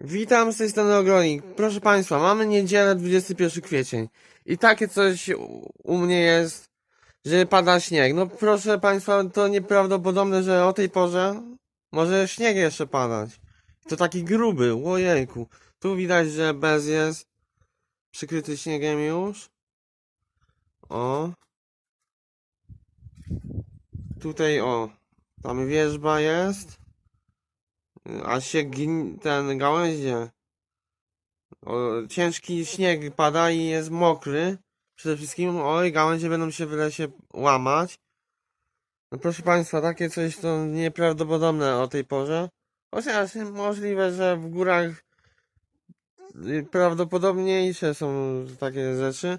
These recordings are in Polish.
Witam z tej strony Ogronik. Proszę Państwa, mamy niedzielę 21 kwiecień i takie coś u, mnie jest, że pada śnieg. No proszę Państwa, to nieprawdopodobne, że o tej porze może śnieg jeszcze padać. To taki gruby, ojejku. Tu widać, że bez jest przykryty śniegiem już. O. Tutaj o, tam wierzba jest. A się gin, ten gałęzie. O, ciężki śnieg pada i jest mokry. Przede wszystkim, oj, gałęzie będą się w lesie łamać. No proszę Państwa, takie coś to nieprawdopodobne o tej porze. Chociaż możliwe, że w górach y, prawdopodobniejsze są takie rzeczy.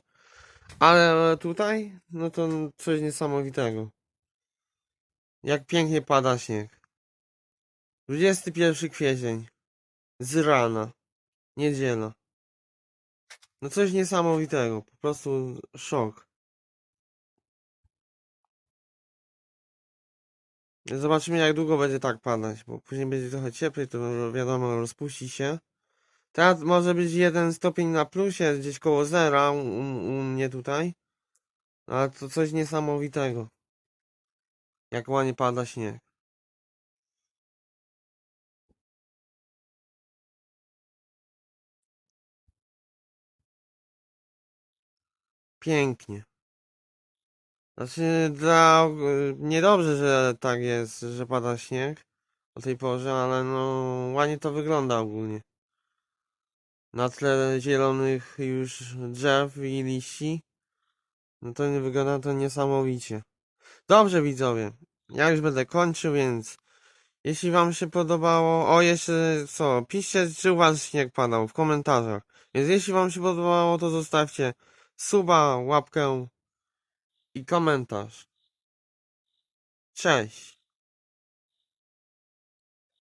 Ale tutaj, no to coś niesamowitego. Jak pięknie pada śnieg. 21 kwiecień. Z rana. Niedziela. No coś niesamowitego. Po prostu szok. Zobaczymy jak długo będzie tak padać, bo później będzie trochę cieplej, to wiadomo rozpuści się. Teraz może być jeden stopień na plusie, gdzieś koło zera u, u mnie tutaj. Ale to coś niesamowitego. Jak ładnie pada śnieg. Pięknie. Znaczy, dla, niedobrze, że tak jest, że pada śnieg o tej porze, ale no, ładnie to wygląda ogólnie. Na tle zielonych już drzew i liści, no to wygląda to niesamowicie. Dobrze, widzowie, ja już będę kończył, więc jeśli wam się podobało, o jeszcze co, piszcie, czy u was śnieg padał w komentarzach. Więc jeśli wam się podobało, to zostawcie suba, łapkę i komentarz. Cześć.